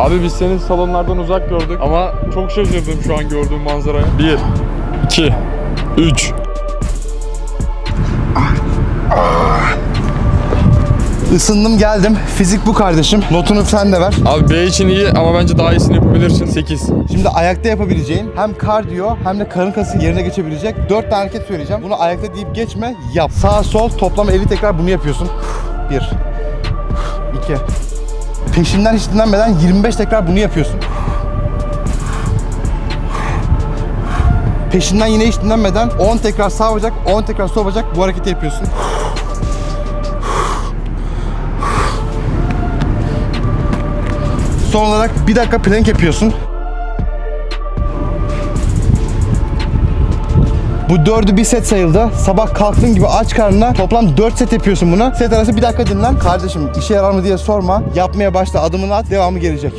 Abi biz seni salonlardan uzak gördük ama çok şaşırdım şu an gördüğüm manzaraya. 1, 2, 3. Isındım geldim. Fizik bu kardeşim. Notunu sen de ver. Abi B için iyi ama bence daha iyisini yapabilirsin. 8. Şimdi ayakta yapabileceğin hem kardiyo hem de karın kası yerine geçebilecek 4 tane hareket söyleyeceğim. Bunu ayakta deyip geçme, yap. Sağ sol toplam 50 tekrar bunu yapıyorsun. 1 2 Peşinden hiç dinlenmeden 25 tekrar bunu yapıyorsun. Peşinden yine hiç dinlenmeden 10 tekrar sağ bacak, 10 tekrar sol bacak bu hareketi yapıyorsun. Son olarak bir dakika plank yapıyorsun. Bu dördü bir set sayıldı. Sabah kalktığın gibi aç karnına toplam 4 set yapıyorsun bunu. Set arası bir dakika dinlen. Kardeşim işe yarar mı diye sorma. Yapmaya başla adımını at devamı gelecek.